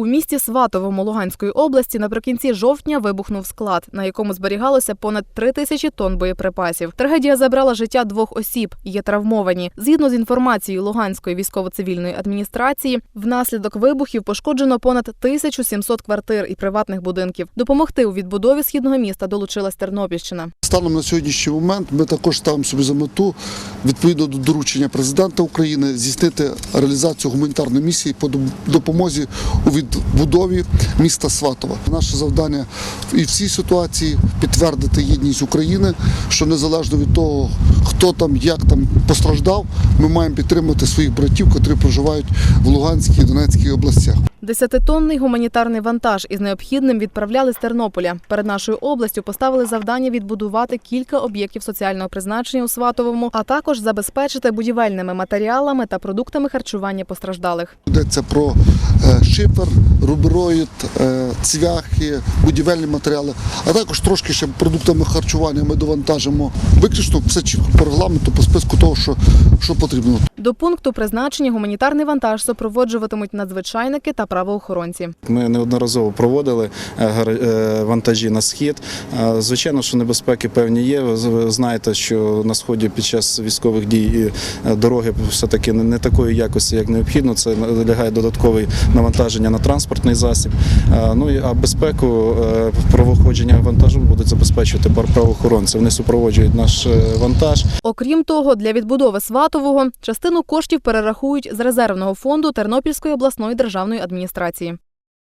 У місті Сватовому Луганської області наприкінці жовтня вибухнув склад, на якому зберігалося понад три тисячі тонн боєприпасів. Трагедія забрала життя двох осіб. Є травмовані. Згідно з інформацією Луганської військово-цивільної адміністрації, внаслідок вибухів пошкоджено понад 1700 квартир і приватних будинків. Допомогти у відбудові східного міста долучилась Тернопільщина. Станом на сьогоднішній момент ми також ставимо собі за мету відповідно до доручення президента України здійснити реалізацію гуманітарної місії по допомозі у відбудові міста Сватова. Наше завдання і в цій ситуації підтвердити єдність України, що незалежно від того, хто там як там постраждав, ми маємо підтримати своїх братів, котрі проживають в Луганській і Донецькій областях. Десятитонний гуманітарний вантаж із необхідним відправляли з Тернополя. Перед нашою областю поставили завдання відбудувати кілька об'єктів соціального призначення у Сватовому, а також забезпечити будівельними матеріалами та продуктами харчування постраждалих. Йдеться про е, шифер, рубероїд, е, цвяхи, будівельні матеріали, а також трошки ще продуктами харчування ми довантажимо. Виключно все чітко по регламенту, по списку того, що, що потрібно. До пункту призначення гуманітарний вантаж супроводжуватимуть надзвичайники та правоохоронці. Ми неодноразово проводили е, е, вантажі на схід. Е, Звичайно, що небезпеки певні є. Ви знаєте, що на сході під час військових дій дороги все таки не такої якості, як необхідно. Це лягає додаткове навантаження на транспортний засіб. Ну а безпеку правоходження вантажу будуть забезпечувати правоохоронці. Вони супроводжують наш вантаж. Окрім того, для відбудови Сватового частину коштів перерахують з резервного фонду Тернопільської обласної державної адміністрації.